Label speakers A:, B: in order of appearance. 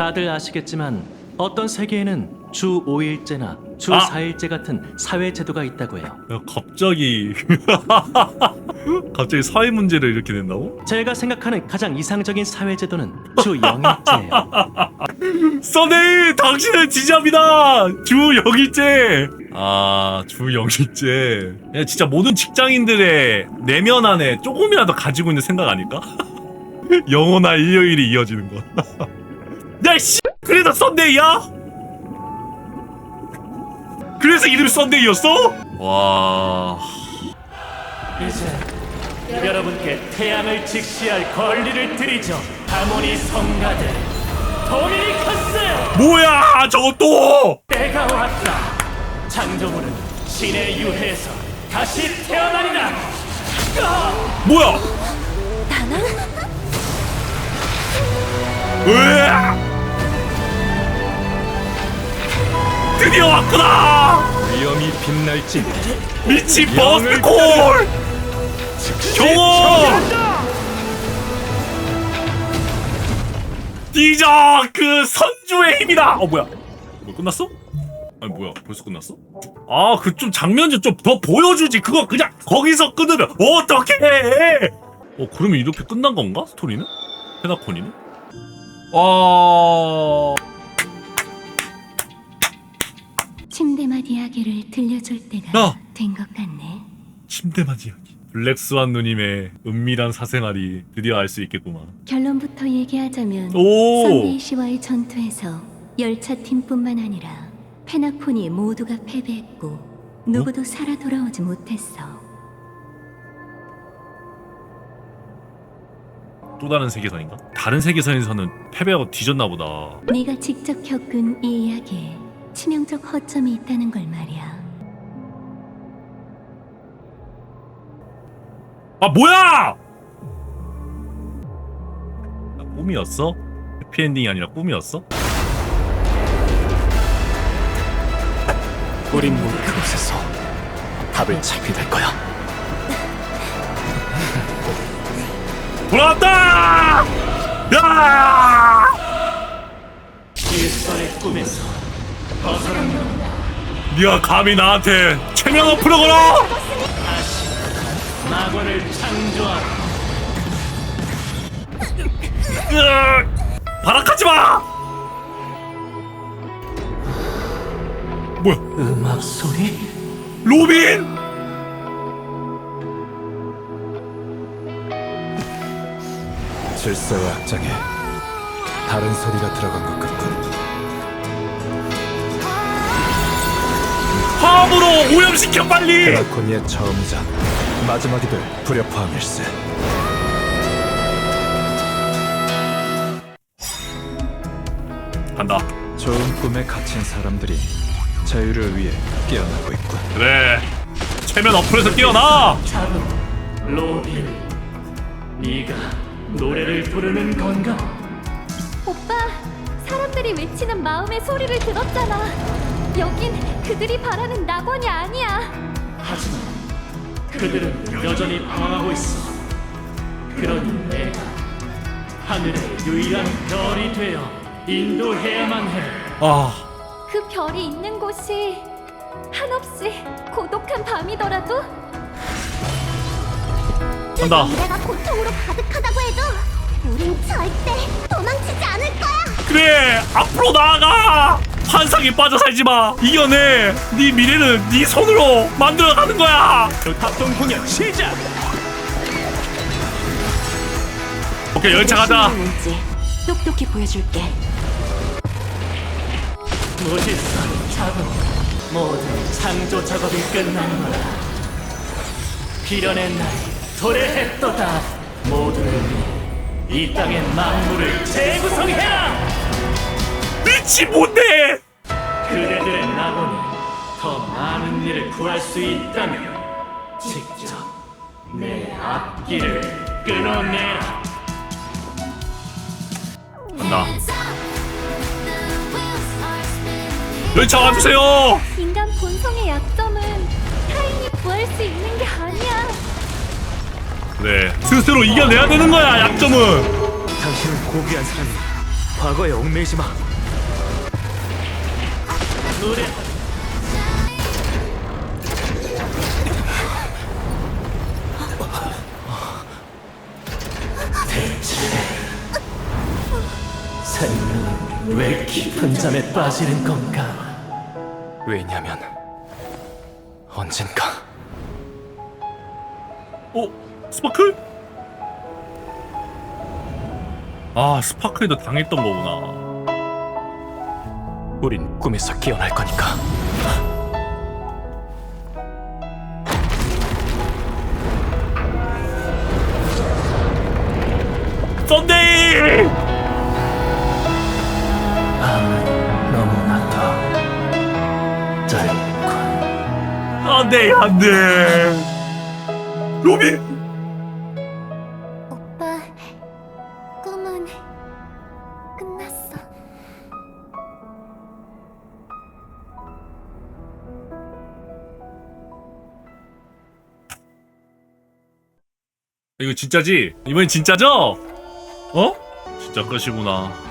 A: 다들 아시겠지만 어떤 세계에는 주 5일제나 주
B: 아!
A: 4일제 같은 사회 제도가 있다고 해요.
B: 야, 갑자기 갑자기 사회 문제를 이렇게 낸다고?
A: 제가 생각하는 가장 이상적인 사회 제도는 주 0일제예요.
B: 써네이 당신을 지지합니다. 주 영일제. 아, 주 영일제. 야, 진짜 모든 직장인들의 내면 안에 조금이라도 가지고 있는 생각 아닐까? 영원한 일요일이 이어지는 거. 야, 씨. 그래서 썬데이야? 그래서 이름이 썬데이였어? 와.
A: 이제 여러분께 태양을 직시할 권리를 드리죠. 하모니 성가들 도미니커스
B: 뭐야, 또!
A: 때가 왔다. 창조물은 신의 유해에서 다시 태어나리라.
B: 뭐야?
C: 나는
B: 으아! 드디어 왔구나!
D: 위험이 빛날지
B: 미친 버스콜! 경호! 디저 그 선주의 힘이다! 어 뭐야? 뭐 끝났어? 아니 뭐야 벌써 끝났어? 아 그 좀 장면 좀 더 보여주지 그거 그냥 거기서 끊으면 어떻게 해? 어 그러면 이렇게 끝난 건가 스토리는? 페나콘이는? 어...
C: 침대맛 이야기를 들려줄 때가
B: 야!
C: 된것 같네.
B: 침대만 이야기 블랙스완 누님의 은밀한 사생활이 드디어 알 수 있겠구만
C: 결론부터 얘기하자면
B: 오!
C: 썬데이 씨와의 전투에서 열차 팀뿐만 아니라 페나폰이 모두가 패배했고 누구도 살아 돌아오지 못했어.
B: 또 다른 세계선인가? 다른 세계선에서는 패배하고 뒤졌나 보다
C: 네가 직접 겪은 이 이야기에 치명적 허점이 있다는 걸 말이야.
B: 아 뭐야! 아, 꿈이었어? 해피엔딩이 아니라 꿈이었어?
A: 우린 모두 그곳에서 답을 찾게 될 거야.
B: 돌아왔다! 야!
A: 일설의 꿈에서
B: 네가 감히 나한테 최명을 풀어거라!
A: 낙원을 창조하라.
B: 으악! 발악하지 마! 뭐야?
A: 음악 소리?
B: 로빈!
D: 질서의 악장에 다른 소리가 들어간 것 같군
B: 화음으로 오염시켜 빨리!
D: 페라코니의 처음이자 마지막이 될 불협화음일세
B: 간다
D: 좋은 꿈에 갇힌 사람들이 자유를 위해 깨어나고 있군
B: 그래 최면 어플에서 깨어나!
A: 자루, 로빈, 네가 노래를 부르는 건가?
C: 오빠, 사람들이 외치는 마음의 소리를 들었잖아. 여긴 그들이 바라는 낙원이 아니야.
A: 하지만 그들은 여전히 방황하고 있어. 그러니 내가 하늘의 유일한 별이 되어 인도해야만 해.
B: 아
C: 그 별이 있는 곳이 한없이 고독한 밤이더라도
B: 간다
E: 미래가 고통으로 가득하다고 해도 우린 절대 도망치지 않을 거야.
B: 그래 앞으로 나아가 환상에 빠져 살지 마 이겨내 네 미래는 네 손으로 만들어 가는 거야
A: 합동 공연 시작.
B: 오케이 열차 가자
C: 뭔지 똑똑히 보여줄게.
A: 무질서한 작업 모든 창조 작업이 끝난 거라. 비련의 날이 도래했도다. 모두를 위해 이 땅의 만물을 재구성해라.
B: 미치 못해
A: 낙원이 더 많은 일을 구할 수 있다면 직접 내 앞길을 끊어내라.
B: 간다 열차 와주세요
C: 인간 본성의 약점은 타인이 구할 수 있는 게 아니야.
B: 그래 스스로 이겨내야 되는 거야 약점은
D: 당신은 고귀한 사람이
A: 과거에 얽매이지 마. 왜 깊은 잠에 빠지는 건가?
D: 왜냐면 언젠가
B: 어? 스파클? 아 스파클도 당했던 거구나
D: 우린 꿈에서 깨어날 거니까.
B: 썬데이!
A: 밤은 너무나도 짧군.
B: 안 돼 안 돼 로빈! 이거 진짜지? 이번엔 진짜죠? 어? 진짜 끝이구나